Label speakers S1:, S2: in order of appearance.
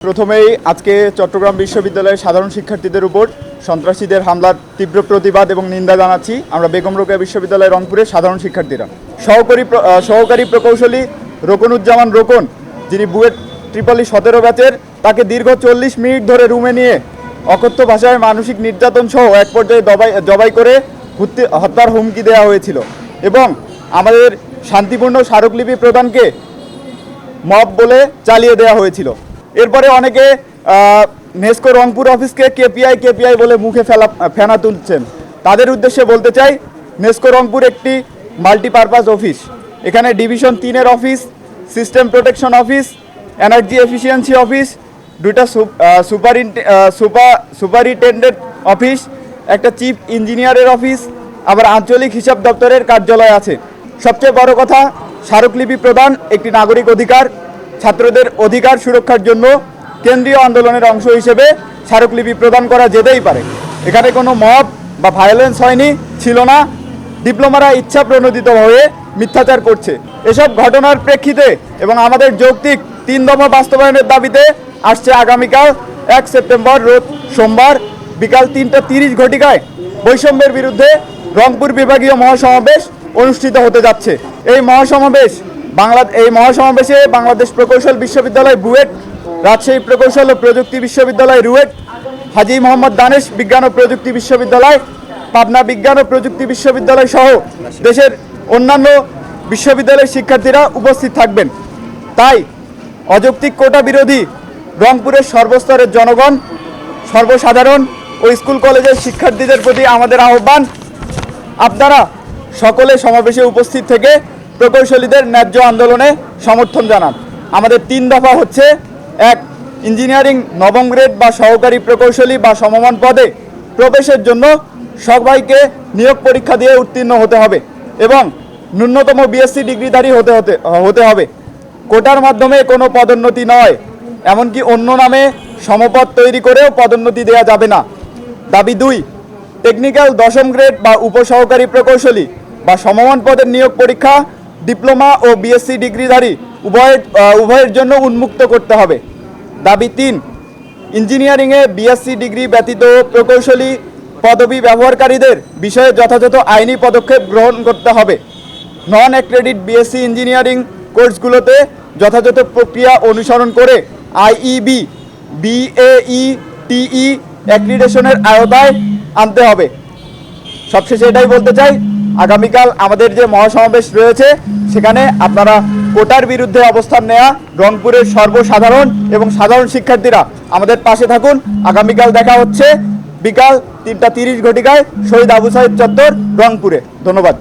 S1: প্রথমেই আজকে চট্টগ্রাম বিশ্ববিদ্যালয়ের সাধারণ শিক্ষার্থীদের উপর সন্ত্রাসীদের হামলার তীব্র প্রতিবাদ এবং নিন্দা জানাচ্ছি। আমরা বেগম রোকেয়া বিশ্ববিদ্যালয় রংপুরের সাধারণ শিক্ষার্থীরা। সহকারী সহকারী প্রকৌশলী রোকনুজ্জামান রোকন, যিনি বুয়েট ট্রিপলি সতেরো ব্যাচের, তাকে দীর্ঘ চল্লিশ মিনিট ধরে রুমে নিয়ে অকথ্য ভাষায় মানসিক নির্যাতন সহ এক পর্যায়ে দবাই জবাই করে হত্যে- হত্যার হুমকি দেওয়া হয়েছিল এবং আমাদের শান্তিপূর্ণ স্মারকলিপি প্রদানকে মব বলে চালিয়ে দেওয়া হয়েছিল। এরপরে অনেকে নেস্কো রংপুর অফিসকে কেপিআই কেপিআই বলে মুখে ফেলা, ফেনা তুলছেন। তাদের উদ্দেশ্যে বলতে চাই, নেস্কো রংপুর একটি মাল্টিপারপাস অফিস। এখানে ডিভিশন তিনের office, system protection office, energy efficiency office দুটা সুপার সুপার সুপারিনটেন্ডেন্ট অফিস, একটা চিফ ইঞ্জিনিয়ারের অফিস, আবার আঞ্চলিক হিসাব দপ্তরের কার্যালয় আছে। সবচেয়ে বড় কথা, স্মারকলিপি প্রদান একটি নাগরিক অধিকার। ছাত্রদের অধিকার সুরক্ষার জন্য কেন্দ্রীয় আন্দোলনের অংশ হিসেবে স্মারকলিপি প্রদান করা যেতেই পারে। এখানে কোনো মব বা ভায়োলেন্স হয়নি, ছিল না। ডিপ্লোমারা ইচ্ছা প্রণোদিত হয়ে মিথ্যাচার করছে। এসব ঘটনার প্রেক্ষিতে এবং আমাদের যৌক্তিক তিন দফা বাস্তবায়নের দাবিতে আসছে আগামীকাল এক সেপ্টেম্বর রোজ সোমবার বিকাল তিনটা তিরিশ ঘটিকায় বৈষম্যের বিরুদ্ধে রংপুর বিভাগীয় মহাসমাবেশ অনুষ্ঠিত হতে যাচ্ছে। এই মহাসমাবেশ বাংলা এই মহাসমাবেশে বাংলাদেশ প্রকৌশল বিশ্ববিদ্যালয় বুয়েট, রাজশাহী প্রকৌশল ও প্রযুক্তি বিশ্ববিদ্যালয় রুয়েট, হাজি মোহাম্মদ দানেশ বিজ্ঞান ও প্রযুক্তি বিশ্ববিদ্যালয়, পাবনা বিজ্ঞান ও প্রযুক্তি বিশ্ববিদ্যালয় সহ দেশের অন্যান্য বিশ্ববিদ্যালয়ের শিক্ষার্থীরা উপস্থিত থাকবেন। তাই অযৌক্তিক কোটা বিরোধী রংপুরের সর্বস্তরের জনগণ, সর্বসাধারণ ও স্কুল কলেজের শিক্ষার্থীদের প্রতি আমাদের আহ্বান, আপনারা সকলে সমাবেশে উপস্থিত থেকে প্রকৌশলীদের ন্যায্য আন্দোলনে সমর্থন জানান। আমাদের তিন দফা হচ্ছে, এক, ইঞ্জিনিয়ারিং নবম গ্রেড বা সহকারী প্রকৌশলী বা সমমান পদে প্রবেশের জন্য সবাইকে নিয়োগ পরীক্ষা দিয়ে উত্তীর্ণ হতে হবে এবং ন্যূনতম বিএসসি ডিগ্রিধারী হতে হতে হতে হবে। কোটার মাধ্যমে কোনো পদোন্নতি নয়, এমনকি অন্য নামে সমপদ তৈরি করেও পদোন্নতি দেওয়া যাবে না। দাবি দুই, টেকনিক্যাল দশম গ্রেড বা উপসহকারী প্রকৌশলী বা সমমান পদের নিয়োগ পরীক্ষা ডিপ্লোমা ও বিএসসি ডিগ্রিধারী উভয়ের উভয়ের জন্য উন্মুক্ত করতে হবে। দাবি তিন, ইঞ্জিনিয়ারিংয়ে বিএসসি ডিগ্রি ব্যতীত প্রকৌশলী পদবি ব্যবহারকারীদের বিষয়ে যথাযথ আইনি পদক্ষেপ গ্রহণ করতে হবে। নন অ্যাক্রেডিট বিএসসি ইঞ্জিনিয়ারিং কোর্সগুলোতে যথাযথ প্রক্রিয়া অনুসরণ করে আইইবি বিএই টিই অ্যাক্রিডেশনের আওতায় আনতে হবে। সবশেষে এটাই বলতে চাই আগামীকাল আমাদের যে মহাসমাবেশ রয়েছে, সেখানে আপনারা কোটার বিরুদ্ধে অবস্থান নেয়া, রংপুরের সর্বসাধারণ এবং সাধারণ শিক্ষার্থীরা আমাদের পাশে থাকুন। আগামীকাল দেখা হচ্ছে বিকাল তিনটা তিরিশ ঘটিকায় শহীদ আবু সাহেব চত্বর রংপুরে। ধন্যবাদ।